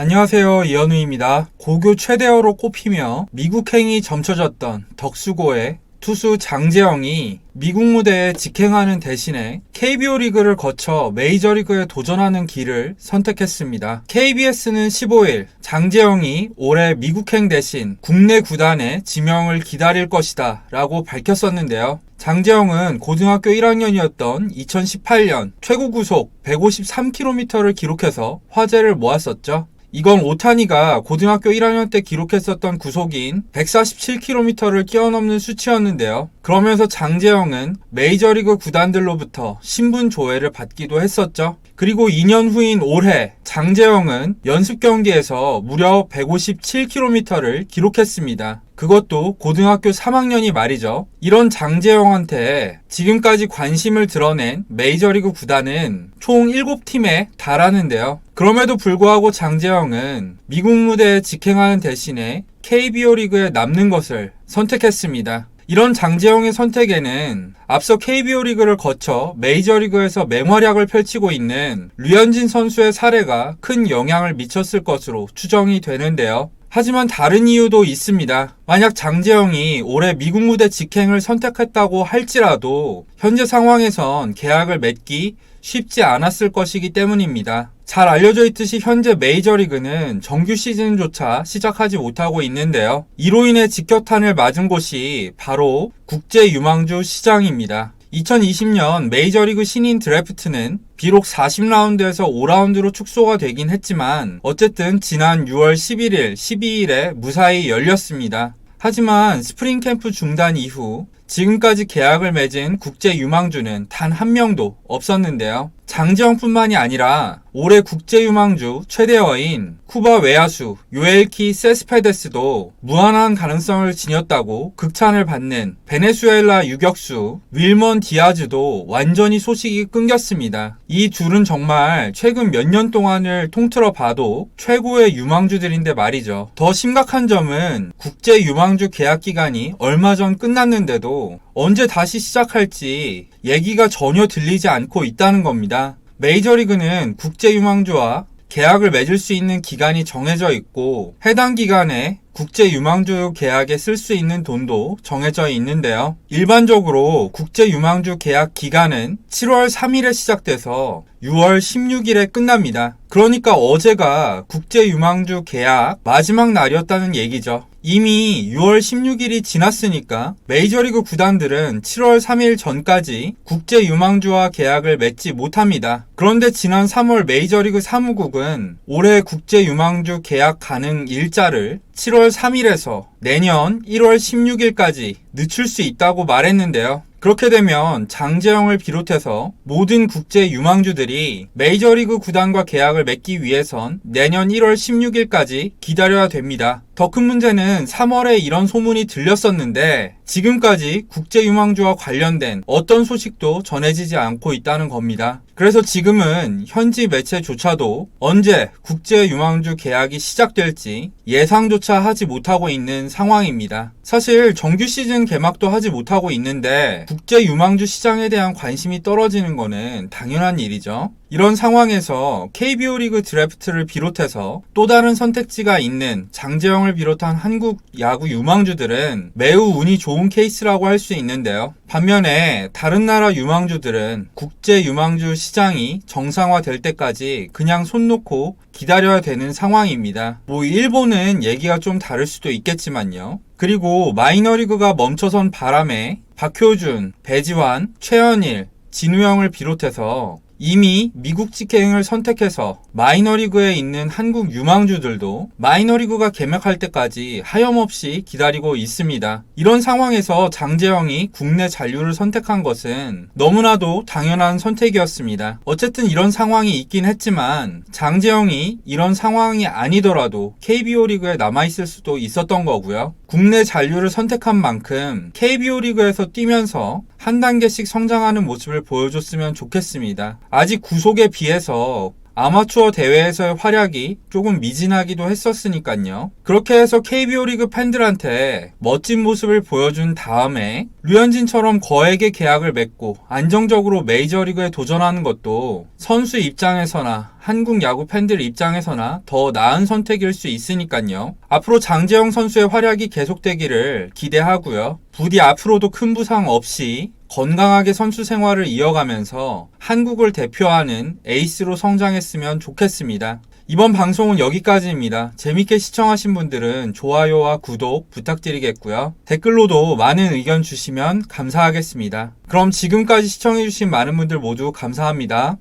안녕하세요. 이현우입니다. 고교 최대어로 꼽히며 미국행이 점쳐졌던 덕수고의 투수 장재영이 미국 무대에 직행하는 대신에 KBO 리그를 거쳐 메이저리그에 도전하는 길을 선택했습니다. KBS는 15일 장재영이 올해 미국행 대신 국내 구단의 지명을 기다릴 것이다 라고 밝혔었는데요. 장재영은 고등학교 1학년이었던 2018년 최고 구속 153km를 기록해서 화제를 모았었죠. 이건 오타니가 고등학교 1학년 때 기록했었던 구속인 147km를 뛰어넘는 수치였는데요. 그러면서 장재영은 메이저리그 구단들로부터 신분 조회를 받기도 했었죠. 그리고 2년 후인 올해 장재영은 연습 경기에서 무려 157km를 기록했습니다. 그것도 고등학교 3학년이 말이죠. 이런 장재영한테 지금까지 관심을 드러낸 메이저리그 구단은 총 7팀에 달하는데요. 그럼에도 불구하고 장재영은 미국 무대에 직행하는 대신에 KBO 리그에 남는 것을 선택했습니다. 이런 장재영의 선택에는 앞서 KBO 리그를 거쳐 메이저리그에서 맹활약을 펼치고 있는 류현진 선수의 사례가 큰 영향을 미쳤을 것으로 추정이 되는데요. 하지만 다른 이유도 있습니다. 만약 장재영이 올해 미국 무대 직행을 선택했다고 할지라도 현재 상황에선 계약을 맺기 쉽지 않았을 것이기 때문입니다. 잘 알려져 있듯이 현재 메이저리그는 정규 시즌조차 시작하지 못하고 있는데요. 이로 인해 직격탄을 맞은 곳이 바로 국제 유망주 시장입니다. 2020년 메이저리그 신인 드래프트는 비록 40라운드에서 5라운드로 축소가 되긴 했지만 어쨌든 지난 6월 11일, 12일에 무사히 열렸습니다. 하지만 스프링 캠프 중단 이후 지금까지 계약을 맺은 국제 유망주는 단 한 명도 없었는데요. 장지영뿐만이 아니라 올해 국제 유망주 최대어인 쿠바 외야수 요엘키 세스페데스도 무한한 가능성을 지녔다고 극찬을 받는 베네수엘라 유격수 윌먼 디아즈도 완전히 소식이 끊겼습니다. 이 둘은 정말 최근 몇 년 동안을 통틀어 봐도 최고의 유망주들인데 말이죠. 더 심각한 점은 국제 유망주 계약 기간이 얼마 전 끝났는데도 언제 다시 시작할지 얘기가 전혀 들리지 않고 있다는 겁니다. 메이저리그는 국제 유망주와 계약을 맺을 수 있는 기간이 정해져 있고 해당 기간에 국제 유망주 계약에 쓸 수 있는 돈도 정해져 있는데요. 일반적으로 국제 유망주 계약 기간은 7월 3일에 시작돼서 6월 16일에 끝납니다. 그러니까 어제가 국제 유망주 계약 마지막 날이었다는 얘기죠. 이미 6월 16일이 지났으니까 메이저리그 구단들은 7월 3일 전까지 국제 유망주와 계약을 맺지 못합니다. 그런데 지난 3월 메이저리그 사무국은 올해 국제 유망주 계약 가능 일자를 7월 3일에서 내년 1월 16일까지 늦출 수 있다고 말했는데요. 그렇게 되면 장재영을 비롯해서 모든 국제 유망주들이 메이저리그 구단과 계약을 맺기 위해선 내년 1월 16일까지 기다려야 됩니다. 더 큰 문제는 3월에 이런 소문이 들렸었는데 지금까지 국제 유망주와 관련된 어떤 소식도 전해지지 않고 있다는 겁니다. 그래서 지금은 현지 매체조차도 언제 국제 유망주 계약이 시작될지 예상조차 하지 못하고 있는 상황입니다. 사실 정규 시즌 개막도 하지 못하고 있는데 국제 유망주 시장에 대한 관심이 떨어지는 거는 당연한 일이죠. 이런 상황에서 KBO 리그 드래프트를 비롯해서 또 다른 선택지가 있는 장재영을 비롯한 한국 야구 유망주들은 매우 운이 좋은 케이스라고 할 수 있는데요. 반면에 다른 나라 유망주들은 국제 유망주 시장이 정상화될 때까지 그냥 손 놓고 기다려야 되는 상황입니다. 뭐 일본은 얘기가 좀 다를 수도 있겠지만요. 그리고 마이너리그가 멈춰선 바람에 박효준, 배지환, 최현일, 진우영을 비롯해서 이미 미국 직행을 선택해서 마이너리그에 있는 한국 유망주들도 마이너리그가 개막할 때까지 하염없이 기다리고 있습니다. 이런 상황에서 장재영이 국내 잔류를 선택한 것은 너무나도 당연한 선택이었습니다. 어쨌든 이런 상황이 있긴 했지만 장재영이 이런 상황이 아니더라도 KBO 리그에 남아있을 수도 있었던 거고요. 국내 잔류를 선택한 만큼 KBO 리그에서 뛰면서 한 단계씩 성장하는 모습을 보여줬으면 좋겠습니다. 아직 구속에 비해서 아마추어 대회에서의 활약이 조금 미진하기도 했었으니까요. 그렇게 해서 KBO 리그 팬들한테 멋진 모습을 보여준 다음에 류현진처럼 거액의 계약을 맺고 안정적으로 메이저리그에 도전하는 것도 선수 입장에서나 한국 야구 팬들 입장에서나 더 나은 선택일 수 있으니까요. 앞으로 장재영 선수의 활약이 계속되기를 기대하고요. 부디 앞으로도 큰 부상 없이 건강하게 선수 생활을 이어가면서 한국을 대표하는 에이스로 성장했으면 좋겠습니다. 이번 방송은 여기까지입니다. 재밌게 시청하신 분들은 좋아요와 구독 부탁드리겠고요. 댓글로도 많은 의견 주시면 감사하겠습니다. 그럼 지금까지 시청해주신 많은 분들 모두 감사합니다.